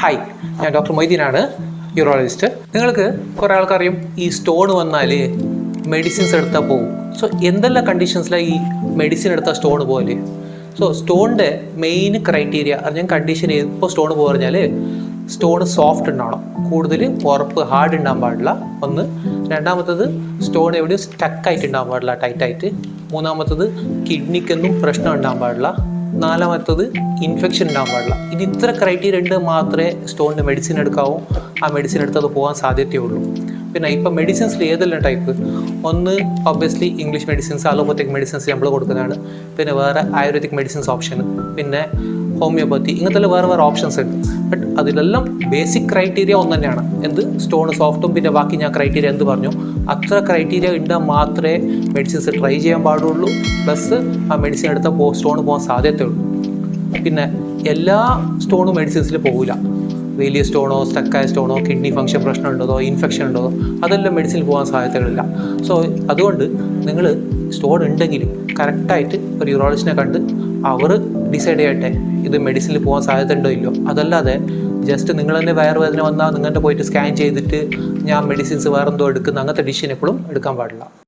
Hi ഞാൻ doctor മൊയ്തീനാണ് urologist നിങ്ങൾക്ക് കുറേ ആൾക്കറിയും ഈ സ്റ്റോൺ വന്നാൽ മെഡിസിൻസ് എടുത്താൽ പോകും സോ എന്തെല്ലാം കണ്ടീഷൻസിലാണ് ഈ മെഡിസിൻ എടുത്താൽ സ്റ്റോൺ പോലെ സോ സ്റ്റോണിന്റെ മെയിൻ ക്രൈറ്റീരിയ അറിഞ്ഞാൽ കണ്ടീഷൻ ഇപ്പോൾ സ്റ്റോൺ പറഞ്ഞാൽ സ്റ്റോൺ സോഫ്റ്റ് ഉണ്ടാവണം. കൂടുതൽ ഉറപ്പ് ഹാർഡ് ഉണ്ടാകാൻ പാടില്ല. ഒന്ന് രണ്ടാമത്തത് സ്റ്റോൺ എവിടെയും സ്റ്റക്കായിട്ട് ഉണ്ടാകാൻ പാടില്ല ടൈറ്റായിട്ട് മൂന്നാമത്തത് കിഡ്നിക്കൊന്നും പ്രശ്നം ഉണ്ടാകാൻ പാടില്ല. നാലാമത്തത് ഇൻഫെക്ഷൻ ഉണ്ടാകാൻ പാടില്ല. ഇത് ഇത്ര ക്രൈറ്റീരിയ ഉണ്ട് മാത്രമേ സ്റ്റോണിന് മെഡിസിൻ എടുക്കാവൂ. ആ മെഡിസിൻ എടുത്ത് അത് പോകാൻ സാധ്യതയുള്ളൂ പിന്നെ ഇപ്പം മെഡിസിൻസിൽ ഏതെല്ലാം ടൈപ്പ് ഒന്ന് obviously English medicines allopathic medicines നമ്മൾ കൊടുക്കുന്നതാണ്. പിന്നെ വേറെ ആയുർവേദിക് മെഡിസിൻസ് ഓപ്ഷൻ പിന്നെ ഹോമിയോപ്പത്തി ഇങ്ങനത്തെ വേറെ വേറെ ഓപ്ഷൻസ് ഉണ്ട്. ബട്ട് അതിലെല്ലാം ബേസിക് ക്രൈറ്റീരിയ ഒന്ന് തന്നെയാണ്. എന്ത്? സ്റ്റോൺ സോഫ്റ്റും പിന്നെ ബാക്കി ഞാൻ ക്രൈറ്റീരിയ എന്ത് പറഞ്ഞു? അത്ര ക്രൈറ്റീരിയ ഉണ്ടാൽ മാത്രമേ മെഡിസിൻസ് ട്രൈ ചെയ്യാൻ പാടുള്ളൂ. പ്ലസ് ആ മെഡിസിൻ എടുത്താൽ പോ സ്റ്റോൺ പോകാൻ സാധ്യതയുള്ളൂ. പിന്നെ എല്ലാ സ്റ്റോണും മെഡിസിൻസിൽ പോകില്ല വലിയ സ്റ്റോണോ സ്റ്റക്കായ സ്റ്റോണോ കിഡ്നി ഫംഗ്ഷൻ പ്രശ്നം ഉണ്ടോ ഇൻഫെക്ഷൻ ഉണ്ടോ അതെല്ലാം മെഡിസിനിൽ പോകാൻ സാധ്യതകളില്ല. സോ അതുകൊണ്ട് നിങ്ങൾ സ്റ്റോൺ ഉണ്ടെങ്കിൽ കറക്റ്റായിട്ട് ഒരു യൂറോളജിനെ കണ്ട് അവർ ഡിസൈഡ് ചെയ്യട്ടെ ഇത് മെഡിസിനിൽ പോകാൻ സാധ്യത ഉണ്ടോ ഇല്ലയോ? അതല്ലാതെ ജസ്റ്റ് നിങ്ങൾ തന്നെ വയറുവേദന വന്നാൽ നിങ്ങളുടെ പോയിട്ട് സ്കാൻ ചെയ്തിട്ട് ഞാൻ മെഡിസിൻസ് വേറെന്തോ എടുക്കുന്ന അങ്ങനത്തെ ഡിസിഷൻ എപ്പോഴും എടുക്കാൻ പാടില്ല.